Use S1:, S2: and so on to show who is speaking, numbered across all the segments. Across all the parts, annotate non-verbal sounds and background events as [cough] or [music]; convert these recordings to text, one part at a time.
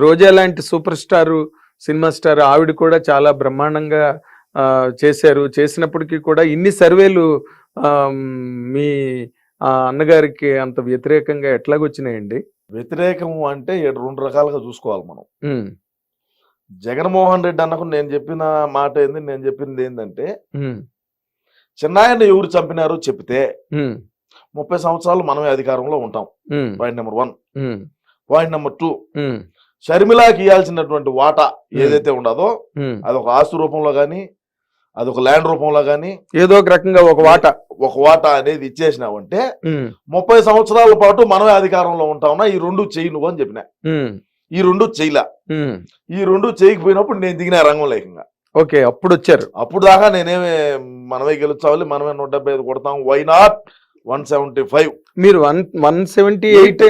S1: రోజా లాంటి super star cinema star ఆవిడ కూడా చాలా బ్రహ్మాండంగా ఆ, చేశారు. చేసినప్పటికీ కూడా ఇన్ని సర్వేలు మీ అన్నగారికి అంత వ్యతిరేకంగా ఎట్లాగొచ్చినాయండి?
S2: వ్యతిరేకం అంటే రెండు రకాలుగా చూసుకోవాలి మనం. జగన్మోహన్ రెడ్డి అన్నకు నేను చెప్పిన మాట ఏంది నేను చెప్పింది ఏంటంటే
S1: ఉమ్,
S2: చిన్నాయన్ని ఎవరు చంపినారు చెప్తే ముప్పై సంవత్సరాలు మనమే అధికారంలో ఉంటాం. Point number one. Point number two షర్మిలాకి ఇవ్వాల్సినటువంటి వాటా ఏదైతే ఉండదో. అది ఒక ఆస్తు రూపంలో కానీ అది ఒక ల్యాండ్ రూపంలో కానీ
S1: ఏదో ఒక రకంగా ఒక వాట.
S2: ఒక వాటా అనేది ఇచ్చేసినావంటే ముప్పై సంవత్సరాల పాటు మనమే అధికారంలో ఉంటావునా ఈ రెండు చెయ్యి నువ్వు అని చెప్పిన. ఈ రెండు చెయ్యలా. ఈ రెండు చేయకపోయినప్పుడు నేను దిగిన రంగం లేకంగా
S1: ఓకే అప్పుడు వచ్చారు.
S2: అప్పుడు దాకా నేనేమి మనమే గెలుచాలి మనమే నూట డెబ్బై ఐదు కొడతాం. Why not one seventy five.
S1: మీరు వన్ వన్ సెవెంటీ ఎయిట్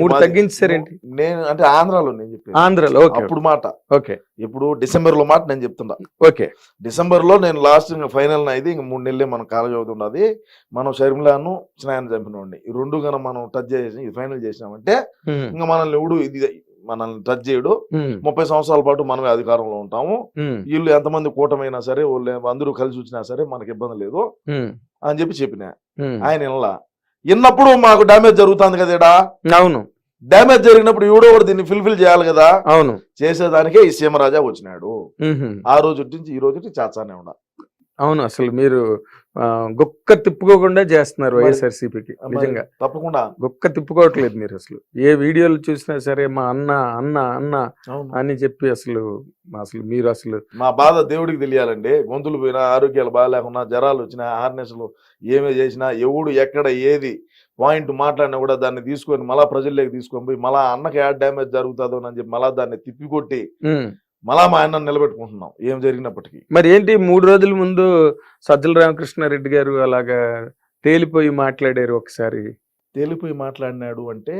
S1: మూడు తగ్గించారేంటి?
S2: నేను అంటే ఆంధ్రాలో నేను చెప్పాను
S1: ఆంధ్రలో ఓకే.
S2: అప్పుడు మాట.
S1: ఓకే.
S2: ఇప్పుడు డిసెంబర్లో మాట నేను చెప్తున్నా.
S1: ఓకే.
S2: డిసెంబర్లో నేను లాస్ట్ ఫైనల్ అయితే ఇంక మూడు నెలలే మన కాలేజ్ అవుతున్నది మనం షర్మిలాను స్నానం చంపినోడిని. ఈ రెండు కనుక మనం టచ్ చేసి ఇది ఫైనల్ చేసినామంటే ఇంకా మనల్ని ఎవడు ఇది మనల్ని టచ్ చేయడు. ముప్పై సంవత్సరాల పాటు మనమే అధికారంలో ఉంటాము. వీళ్ళు ఎంతమంది కూటమైనా సరే వాళ్ళు అందరూ కలిసి వచ్చినా సరే మనకి ఇబ్బంది లేదు అని చెప్పి చెప్పిన. ఆయన వినలా. విన్నప్పుడు మాకు డ్యామేజ్ జరుగుతుంది కదా
S1: అవును.
S2: డ్యామేజ్ జరిగినప్పుడు ఎవడో ఒకటి దీన్ని ఫిల్ఫిల్ చేయాలి కదా?
S1: అవును.
S2: చేసేదానికే ఈ సీమరాజా వచ్చినాడు. ఆ రోజు నుంచి ఈ రోజు చాచానే ఉండ
S1: అవును అసలు మీరు గుక్క తిప్పుకోకుండా చేస్తున్నారు వైఎస్ఆర్సీపీకి నిజంగా.
S2: తప్పకుండా.
S1: గుక్క తిప్పుకోవట్లేదు మీరు అసలు. ఏ వీడియోలు చూసినా సరే మా అన్న అన్న అన్న అని చెప్పి అసలు అసలు మీరు అసలు
S2: మా బాధ దేవుడికి తెలియాలండి. గొంతులు పోయినా ఆరోగ్యాలు బాగాలేకున్నా జ్వరాలు వచ్చినా హార్నెస్లు ఏమే చేసినా ఎవడు ఎక్కడ ఏది పాయింట్ మాట్లాడినా కూడా దాన్ని తీసుకొని మళ్ళా ప్రజల్లోకి తీసుకొని పోయి మళ్ళా అన్నకి యాడ్ డ్యామేజ్ జరుగుతుందో అని చెప్పి మళ్ళా దాన్ని తిప్పికొట్టి. మళ్ళా మా అన్న నిలబెట్టుకుంటున్నాం. ఏం జరిగినప్పటికీ.
S1: మరి ఏంటి? మూడు రోజుల ముందు సజ్జల రామకృష్ణారెడ్డి గారు అలాగా తేలిపోయి మాట్లాడారు ఒకసారి.
S2: తేలిపోయి మాట్లాడినాడు అంటే.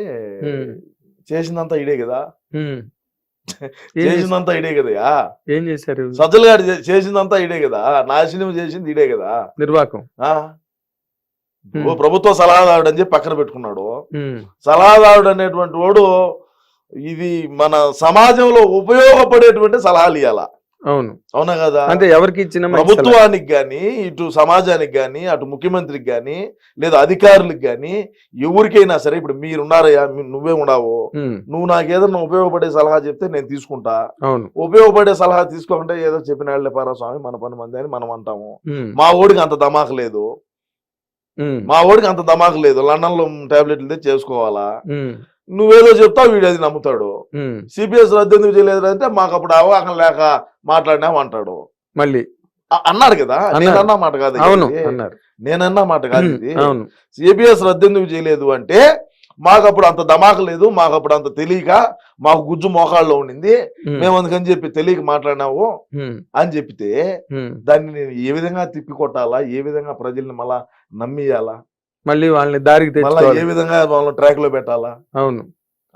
S2: చేసిందంతా ఇడే కదా? [laughs] చేసిందంతా ఇడే కదయా
S1: ఏం చేశారు?
S2: సజ్జల గారు చేసిందంతా ఇడే కదా. నాశనం చేసింది ఇడే కదా.
S1: నిర్వాకం.
S2: ప్రభుత్వ సలహాదారుడు అని చెప్పి పక్కన పెట్టుకున్నాడు. సలహాదారుడు అనేటువంటి వాడు ఇది మన సమాజంలో ఉపయోగపడేటువంటి సలహాలు ఇవ్వాల
S1: అవును
S2: అవునా కదా
S1: అంటే ఎవరికి ఇచ్చిన.
S2: ప్రభుత్వానికి గాని ఇటు సమాజానికి గాని అటు ముఖ్యమంత్రికి గాని లేదా అధికారులకు గాని ఎవరికైనా సరే ఇప్పుడు మీరున్నారయ్యా నువ్వే ఉండవు. నువ్వు నాకు ఏదైనా ఉపయోగపడే సలహా చెప్తే నేను తీసుకుంటా
S1: అవును
S2: ఉపయోగపడే సలహా తీసుకోకుండా ఏదో చెప్పిన వాళ్ళే స్వామి మన పని మంది అని మనం అంటాము. మా ఓడికి అంత దమాకు లేదు. మా ఓడికి అంత దమాకు లేదు. లండన్లో టాబ్లెట్లు చేసుకోవాలా. నువ్వేదో చెప్తావు వీడు అది నమ్ముతాడు. సిపిఎస్ రద్దు ఎందుకు చేయలేదు అంటే మాకు అప్పుడు అవగాహన లేక మాట్లాడినాం అంటాడు.
S1: మళ్ళీ.
S2: అన్నాడు కదా?
S1: అన్నాడు.
S2: నేను అన్న మాట కాదు నేనన్న మాట కాదు సిపిఎస్ రద్దు ఎందుకు చేయలేదు అంటే మాకు అప్పుడు అంత దమాకు లేదు మాకు అప్పుడు అంత తెలియక మాకు గుజ్జు మోకాళ్ళలో ఉండింది. మేము అందుకని చెప్పి తెలియక మాట్లాడినావు. అని చెప్తే. దాన్ని నేను ఏ విధంగా తిప్పి కొట్టాలా ఏ విధంగా ప్రజల్ని మళ్ళా నమ్మియాలా?
S1: మళ్ళీ వాళ్ళని దారికి
S2: మళ్ళా ఏ విధంగా వాళ్ళని ట్రాక్లో పెట్టాలా?
S1: అవును.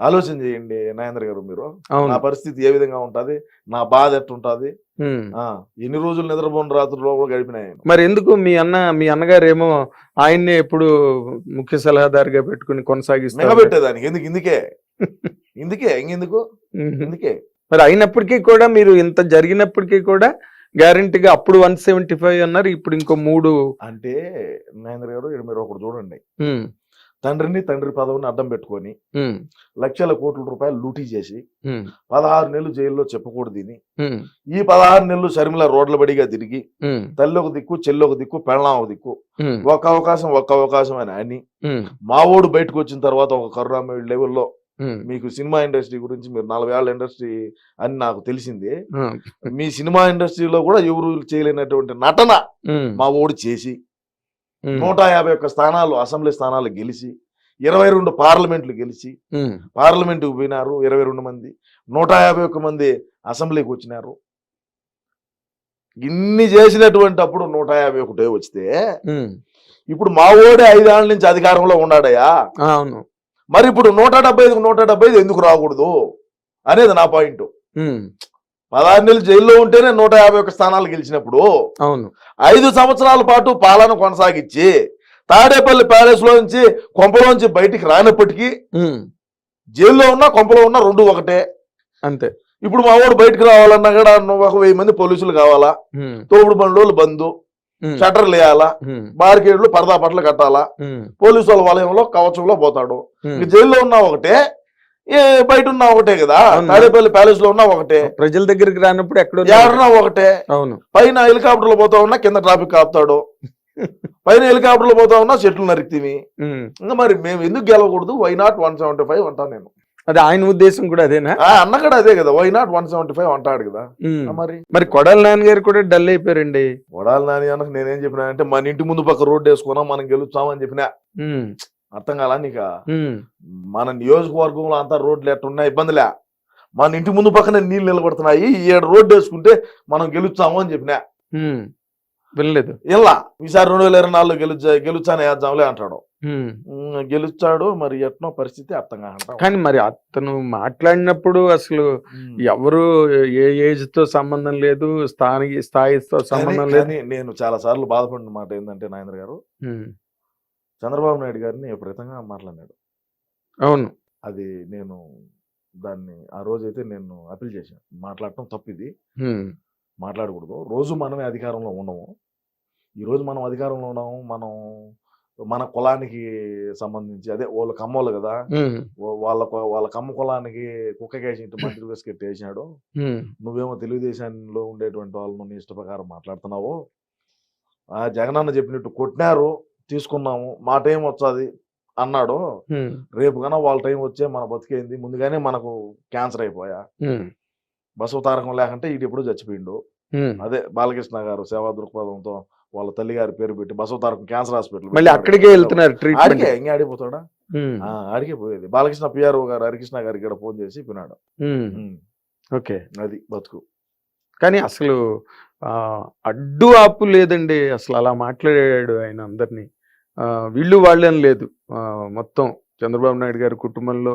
S2: ఆలోచన చేయండి నాగేంద్ర గారు మీరు. నా పరిస్థితి ఏ విధంగా ఉంటది? నా బాధ ఎట్టుంటది? ఎన్ని రోజులు నిద్రపోని రాత్రుల్లో కూడా గడిపినాయి
S1: మరి ఎందుకు మీ అన్న మీ అన్నగారు ఏమో ఆయన్నే ఎప్పుడు ముఖ్య సలహాదారుగా పెట్టుకుని కొనసాగిస్తారు
S2: మిగబెట్టేదానికి ఎందుకు? ఇందుకే. [laughs] ఇందుకే. ఇంకెందుకు. ఇందుకే.
S1: మరి అయినప్పటికీ కూడా మీరు ఇంత జరిగినప్పటికీ కూడా గ్యారంటీగా అప్పుడు వన్ సెవెంటీ ఫైవ్ అన్నారు ఇప్పుడు ఇంకో మూడు
S2: అంటే నాగేంద్ర గారు మీరు ఒకటి చూడండి. తండ్రిని తండ్రి పదవిని అడ్డం పెట్టుకొని. లక్షల కోట్ల రూపాయలు లూటీ చేసి. పదహారు నెలలు జైల్లో చెప్పకూడదు దీని. ఈ పదహారు నెలలు షర్మిల రోడ్ల బడిగా తిరిగి. తల్లి ఒక దిక్కు చెల్లి ఒక దిక్కు పెళ్ళాం ఒక దిక్కు. ఒక్క అవకాశం ఒక్క అవకాశం అని అని
S1: ఉమ్.
S2: మా ఓడు బయటకు వచ్చిన తర్వాత ఒక కరుణామయుడు లెవెల్లో. మీకు సినిమా ఇండస్ట్రీ గురించి మీరు నలభై ఏళ్ళ ఇండస్ట్రీ అని నాకు తెలిసింది. మీ సినిమా ఇండస్ట్రీలో కూడా ఎవరు చేయలేనటువంటి నటన. మా ఓడి చేసి. నూట యాభై ఒక్క స్థానాలు అసెంబ్లీ స్థానాలు గెలిచి ఇరవై రెండు పార్లమెంట్లు గెలిచి. పార్లమెంటుకు పోయినారు ఇరవై రెండు మంది నూట యాభై ఒక్క మంది అసెంబ్లీకి వచ్చినారు ఇన్ని చేసినటువంటి అప్పుడు నూట యాభై ఒకటే వస్తే
S1: ఉమ్.
S2: ఇప్పుడు మా ఓడే ఐదేళ్ళ నుంచి అధికారంలో ఉన్నాడయ్యా
S1: అవును
S2: మరి ఇప్పుడు నూట డెబ్బై ఐదుకు నూట డెబ్బై ఐదు ఎందుకు రాకూడదు అనేది నా పాయింట్. పదహారు నెలలు జైల్లో ఉంటేనే నూట యాభై ఒక్క స్థానాలు గెలిచినప్పుడు
S1: అవును
S2: ఐదు సంవత్సరాల పాటు పాలన కొనసాగించి తాడేపల్లి ప్యాలెస్ లోంచి కొంపలోంచి బయటికి రానప్పటికీ. జైల్లో ఉన్నా కొంపలో ఉన్నా రెండు ఒకటే.
S1: అంతే.
S2: ఇప్పుడు మా వాడు బయటకు రావాలన్నా కూడా ఒక వెయ్యి మంది పోలీసులు కావాలా? తోపుడు బండ్లు బంధు షట్టర్లు వేయాలా బార్కేడ్లు పరదా పట్ల కట్టాలా? పోలీసు వాళ్ళ వలయంలో కవచంలో పోతాడు. జైల్లో ఉన్నా ఒకటే బయట ఉన్నా ఒకటే కదా. తాడేపల్లి ప్యాలెస్లో ఉన్నా ఒకటే.
S1: ప్రజల దగ్గరికి రానప్పుడు ఎక్కడో
S2: ఒకటే.
S1: అవును.
S2: పైన హెలికాప్టర్లో పోతా ఉన్నా కింద ట్రాఫిక్ ఆపుతాడు. పైన హెలికాప్టర్లో పోతా ఉన్నా చెట్లు నరికితివి. ఇంకా మరి మేము ఎందుకు గెలవకూడదు? Why not one seventy five అంటాను నేను.
S1: అది ఆయన ఉద్దేశం కూడా అదేనా?
S2: అన్న కూడా అదే కదా. Why not one seventy five అంటాడు కదా. మరి?
S1: మరి కొడాలి నాన్నగారు కూడా డల్ అయిపోయారండి.
S2: వడాలి నాని అన్నకు నేనేం చెప్పినా అంటే మన ఇంటి ముందు పక్క రోడ్డు వేసుకున్నా మనం గెలుస్తామని చెప్పినా. అర్థం కాలా నీక? మన నియోజకవర్గంలో అంతా రోడ్లు ఎట్టున్నా ఇబ్బందిలే. మన ఇంటి ముందు పక్కన నీళ్ళు నిలబడుతున్నాయి. ఈ ఏడు రోడ్డు వేసుకుంటే మనం గెలుస్తాము అని చెప్పినా.
S1: వినలేదు.
S2: ఇలా. ఈసారి రెండు వేల ఇరవై నాలుగులో గెలుచా గెలుచానే వేద్దాంలే అంటాడు. గెలుచాడు మరి ఎట్నో పరిస్థితి అర్థం కాదు
S1: కానీ మరి అతను మాట్లాడినప్పుడు అసలు ఎవరు ఏ ఏజ్తో సంబంధం లేదు స్థాయి స్థాయితో సంబంధం లేదు.
S2: నేను చాలా సార్లు బాధపడిన మాట ఏంటంటే నాయన గారు. చంద్రబాబు నాయుడు గారిని విపరీతంగా మాట్లాడినాడు
S1: అవును.
S2: అది నేను దాన్ని ఆ రోజైతే నేను అప్పీల్ చేశాను మాట్లాడటం తప్పు ఇది
S1: ఉమ్.
S2: మాట్లాడకూడదు. రోజు మనమే అధికారంలో ఉండము ఈ రోజు మనం అధికారంలో ఉన్నాము మనం మన కులానికి సంబంధించి అదే వాళ్ళ కమ్మోళ్ళు కదా వాళ్ళ వాళ్ళ కమ్మ కులానికి కుక్క కేసినట్టు మంత్రి బిస్కెట్ వేసినాడు. నువ్వేమో తెలుగుదేశంలో ఉండేటువంటి వాళ్ళను నీ ఇష్ట ప్రకారం మాట్లాడుతున్నావు ఆ జగనన్న చెప్పినట్టు కొట్టినారు తీసుకున్నాము మా టైం వచ్చాది అన్నాడు. రేపు కన్నా వాళ్ళ టైం వచ్చే మన బతికేంది ముందుగానే మనకు క్యాన్సర్ అయిపోయా
S1: ఉమ్.
S2: బసవ తారకం లేకుంటే ఈడు ఎప్పుడు చచ్చిపోయిండు. అదే బాలకృష్ణ గారు సేవా దృక్పథంతో వాళ్ళ తల్లి గారి పేరు పెట్టి బసవ తారకం క్యాన్సర్ హాస్పిటల్
S1: మళ్ళీ అక్కడికే వెళ్తున్నారు
S2: ఆడికే ఇంకా ఆడిపోతాడా ఆ, ఆడికే పోయేది. బాలకృష్ణ పిఆర్ఓ గారు హరికృష్ణ గారికి ఇక్కడ ఫోన్ చేసి పిన్నాడు ఉమ్,
S1: ఓకే.
S2: అది బతుకు.
S1: కానీ అసలు ఆ, అడ్డు ఆపు లేదండి. అసలు అలా మాట్లాడాడు ఆయన అందరినీ. వీళ్ళు వాళ్ళని లేదు. మొత్తం చంద్రబాబు నాయుడు గారి కుటుంబంలో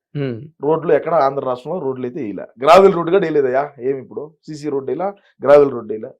S2: రోడ్లు ఎక్కడ? ఆంధ్ర రాష్ట్రంలో రోడ్లు అయితే వేయలే గ్రావెల్ రోడ్డు కూడా వేయలేదయ్యా ఏమి ఇప్పుడు? సీసీ రోడ్డు ఇలా గ్రావెల్ రోడ్డు ఇలా